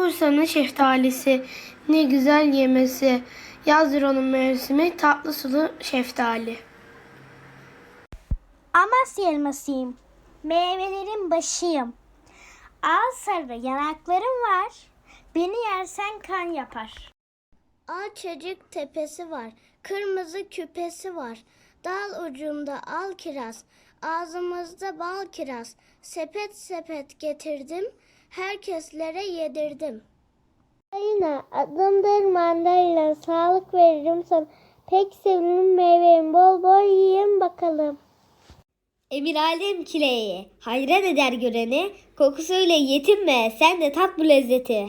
Bursa'nın şeftalisi ne güzel yemesi. Yazdır onun mevsimi tatlı sulu şeftali. Amasya elmasıyım. Meyvelerin başıyım. Al sarı yanaklarım var. Beni yersen kan yapar. Alçacık tepesi var. Kırmızı küpesi var. Dal ucunda al kiraz. Ağzımızda bal kiraz. Sepet sepet getirdim. Herkeslere yedirdim. Ayına adımdır mandalina. Sağlık veririm sana. Pek sevimli meyveyim. Bol bol yiyin bakalım. Emir alem kileği, hayret eder göreni, kokusuyla yetinme, sen de tat bu lezzeti.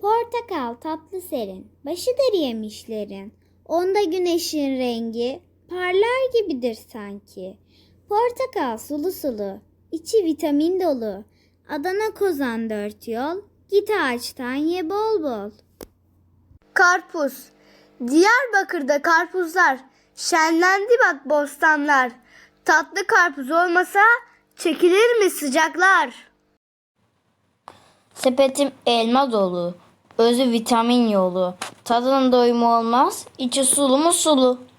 Portakal tatlı serin, başıdır yemişlerin. Onda güneşin rengi parlar gibidir sanki. Portakal sulu sulu, içi vitamin dolu. Adana kozan dört yol, git ağaçtan ye bol bol. Karpuz. Diyarbakır'da karpuzlar. Şenlendi bak bostanlar. Tatlı karpuz olmasa çekilir mi sıcaklar? Sepetim elma dolu, özü vitamin yolu. Tadının doyumu olmaz, içi sulu mu sulu.